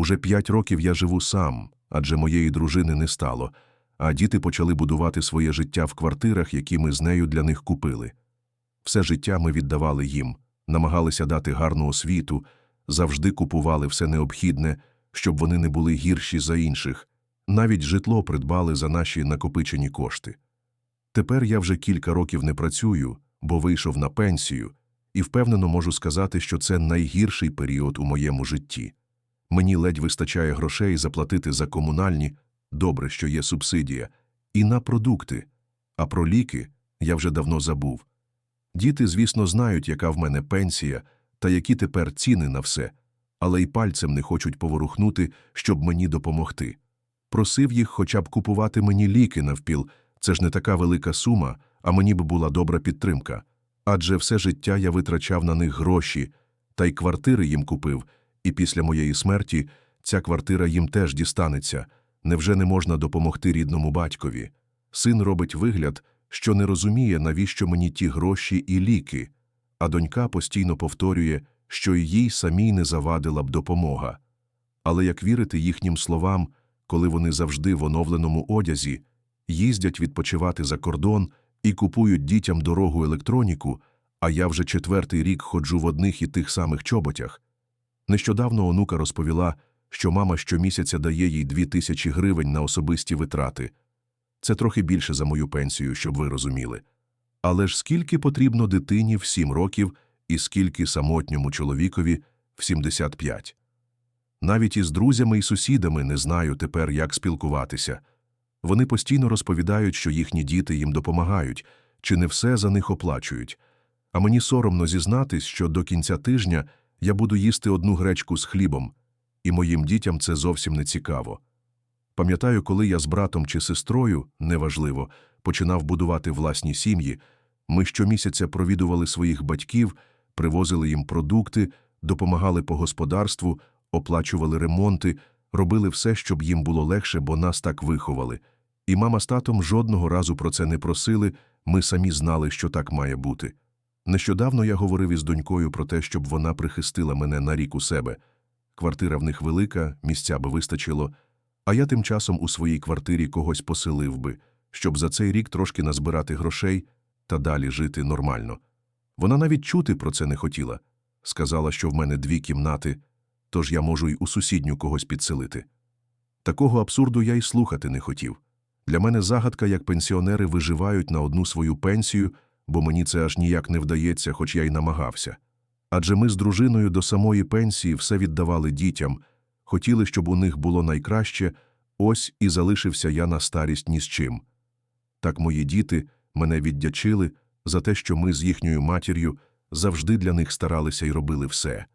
Уже п'ять років я живу сам, адже моєї дружини не стало, а діти почали будувати своє життя в квартирах, які ми з нею для них купили. Все життя ми віддавали їм, намагалися дати гарну освіту, завжди купували все необхідне, щоб вони не були гірші за інших, навіть житло придбали за наші накопичені кошти. Тепер я вже кілька років не працюю, бо вийшов на пенсію, і впевнено можу сказати, що це найгірший період у моєму житті. Мені ледь вистачає грошей заплатити за комунальні, добре, що є субсидія, і на продукти, а про ліки я вже давно забув. Діти, звісно, знають, яка в мене пенсія та які тепер ціни на все, але й пальцем не хочуть поворухнути, щоб мені допомогти. Просив їх хоча б купувати мені ліки навпіл, це ж не така велика сума, а мені б була добра підтримка. Адже все життя я витрачав на них гроші, та й квартири їм купив, і після моєї смерті ця квартира їм теж дістанеться. Невже не можна допомогти рідному батькові? Син робить вигляд, що не розуміє, навіщо мені ті гроші і ліки, а донька постійно повторює, що їй самій не завадила б допомога. Але як вірити їхнім словам, коли вони завжди в оновленому одязі, їздять відпочивати за кордон і купують дітям дорогу електроніку, а я вже четвертий рік ходжу в одних і тих самих чоботях. Нещодавно онука розповіла, що мама щомісяця дає їй дві тисячі гривень на особисті витрати. Це трохи більше за мою пенсію, щоб ви розуміли. Але ж скільки потрібно дитині в сім років і скільки самотньому чоловікові в 75? Навіть із друзями і сусідами не знаю тепер, як спілкуватися. Вони постійно розповідають, що їхні діти їм допомагають, чи не все за них оплачують. А мені соромно зізнатись, що до кінця тижня я буду їсти одну гречку з хлібом, і моїм дітям це зовсім не цікаво. Пам'ятаю, коли я з братом чи сестрою, неважливо, починав будувати власні сім'ї, ми щомісяця провідували своїх батьків, привозили їм продукти, допомагали по господарству, оплачували ремонти, робили все, щоб їм було легше, бо нас так виховали. І мама з татом жодного разу про це не просили, ми самі знали, що так має бути. Нещодавно я говорив із донькою про те, щоб вона прихистила мене на рік у себе. Квартира в них велика, місця би вистачило, а я тим часом у своїй квартирі когось поселив би, щоб за цей рік трошки назбирати грошей та далі жити нормально. Вона навіть чути про це не хотіла. Сказала, що в мене дві кімнати, тож я можу й у сусідню когось підселити. Такого абсурду я й слухати не хотів. Для мене загадка, як пенсіонери виживають на одну свою пенсію, бо мені це аж ніяк не вдається, хоч я й намагався. Адже ми з дружиною до самої пенсії все віддавали дітям, хотіли, щоб у них було найкраще, ось і залишився я на старість ні з чим. Так мої діти мене віддячили за те, що ми з їхньою матір'ю завжди для них старалися і робили все.